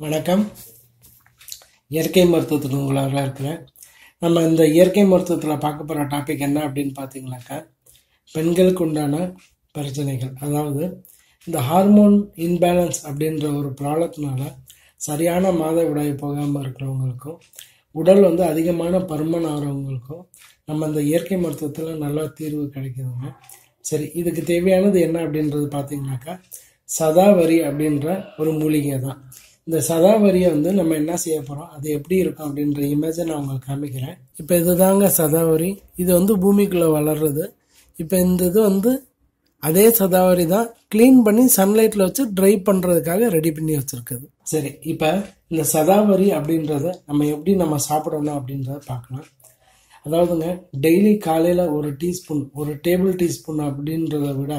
வணக்கம். இயற்கை மருத்துவத்தில் உங்களாக இருக்கிறேன் நம்ம இந்த இயற்கை மருத்துவத்தில் பார்க்க போகிற டாபிக் என்ன அப்படின்னு பார்த்தீங்கன்னாக்கா பெண்களுக்கு உண்டான பிரச்சனைகள். அதாவது இந்த ஹார்மோன் இன்பேலன்ஸ் அப்படின்ற ஒரு ப்ராப்ளத்தினால சரியான மாதவிடாய் போகாமல் இருக்கிறவங்களுக்கும் உடல் வந்து அதிகமான பருமன் ஆகிறவங்களுக்கும் நம்ம இந்த இயற்கை மருத்துவத்தில் நல்லா தீர்வு கிடைக்குதுங்க. சரி இதுக்கு தேவையானது என்ன அப்படின்றது பார்த்தீங்கன்னாக்கா சதாவரி அப்படின்ற ஒரு மூலிகை தான் இந்த சதாவரியை வந்து நம்ம என்ன செய்ய போகிறோம் அது எப்படி இருக்கும் அப்படின்ற இமேஜை நான் உங்களுக்கு காமிக்கிறேன். இப்போ இதுதாங்க சதாவரி. இது வந்து பூமிக்குள்ளே வளர்றது. இப்போ இந்த இது வந்து அதே சதாவரி தான் க்ளீன் பண்ணி சன்லைட்டில் வச்சு ட்ரை பண்ணுறதுக்காக ரெடி பண்ணி வச்சுருக்குது. சரி இப்போ இந்த சதாவரி அப்படின்றத நம்ம எப்படி நம்ம சாப்பிடணும் அப்படின்றத பார்க்கலாம். அதாவதுங்க டெய்லி காலையில் ஒரு டீஸ்பூன் ஒரு டேபிள் டீஸ்பூன் அப்படின்றத விட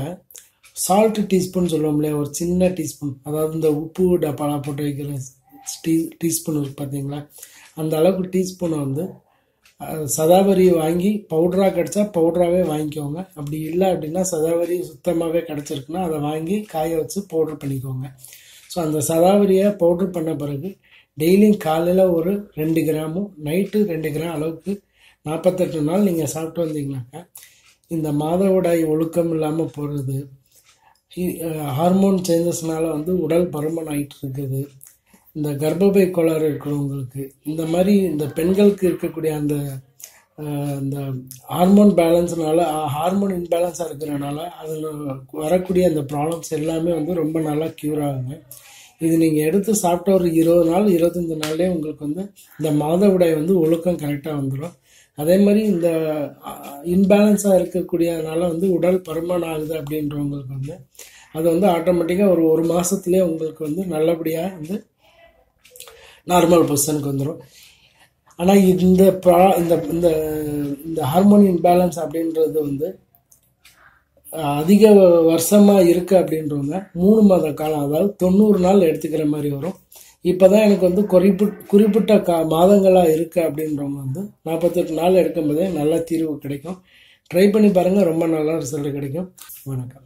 சால்ட்டு டீஸ்பூன் சொல்லுவோம் ஒரு சின்ன டீஸ்பூன் அதாவது இந்த உப்பு டப்பாலாம் போட்டு வைக்கிற டீ டீஸ்பூன் இருக்குது பார்த்தீங்களா அந்த அளவுக்கு டீஸ்பூனை வந்து சதாவரி வாங்கி பவுடராக கிடச்சா பவுடராகவே வாங்கிக்கோங்க. அப்படி இல்லை அப்படின்னா சதாவரி சுத்தமாகவே கிடச்சிருக்குன்னா அதை வாங்கி காய வச்சு பவுடர் பண்ணிக்கோங்க. ஸோ அந்த சதாவரியை பவுடர் பண்ண பிறகு டெய்லியும் காலையில் ஒரு ரெண்டு கிராமும் நைட்டு ரெண்டு கிராம் அளவுக்கு நாற்பத்தெட்டு நாள் நீங்கள் சாப்பிட்டு வந்தீங்கன்னாக்கா இந்த மாதவிடாய் ஒழுக்கம் இல்லாமல் போகிறது ஹார்மோன் சேஞ்சஸ்னால் வந்து உடல் பருமன் ஆகிட்டு இருக்குது இந்த கர்ப்பப்பை கோளாறு இருக்கிறவங்களுக்கு இந்த மாதிரி இந்த பெண்களுக்கு இருக்கக்கூடிய அந்த இந்த ஹார்மோன் பேலன்ஸ்னால ஹார்மோன் இன்பேலன்ஸாக இருக்கிறனால அதில் வரக்கூடிய அந்த ப்ராப்ளம்ஸ் எல்லாமே வந்து ரொம்ப நல்லா க்யூர் ஆகுங்க. இது நீங்கள் எடுத்து சாப்பிட்ட ஒரு இருபது நாள் இருபத்தஞ்சி நாள்லேயே உங்களுக்கு வந்து இந்த மாதவிடாய் வந்து ஒழுக்கம் கரெக்டாக வந்துடும் அதே மாதிரி இந்த இன்பேலன்ஸாக இருக்கக்கூடியதுனால வந்து உடல் பருமன் ஆகுது அப்படின்றவங்களுக்கு வந்து அது வந்து ஆட்டோமேட்டிக்காக ஒரு ஒரு மாதத்துலேயே உங்களுக்கு வந்து நல்லபடியாக வந்து நார்மல் பொசிஷனுக்கு வந்துடும் ஆனால் இந்த ப்ரா இந்த இந்த இந்த ஹார்மோன் இன்பேலன்ஸ் அப்படின்றது வந்து அதிக வருஷமாக இருக்குது அப்படின்றவங்க மூணு மாத காலம் அதாவது தொண்ணூறு நாள் எடுத்துக்கிற மாதிரி வரும். இப்போ தான் எனக்கு வந்து குறிப்பிட் குறிப்பிட்ட கா மாதங்களாக இருக்குது அப்படின்றவங்க வந்து நாற்பத்தெட்டு நாள் எடுக்கும்போதே நல்ல தீர்வு கிடைக்கும். ட்ரை பண்ணி பாருங்கள் ரொம்ப நல்லா ரிசல்ட் கிடைக்கும். வணக்கம்.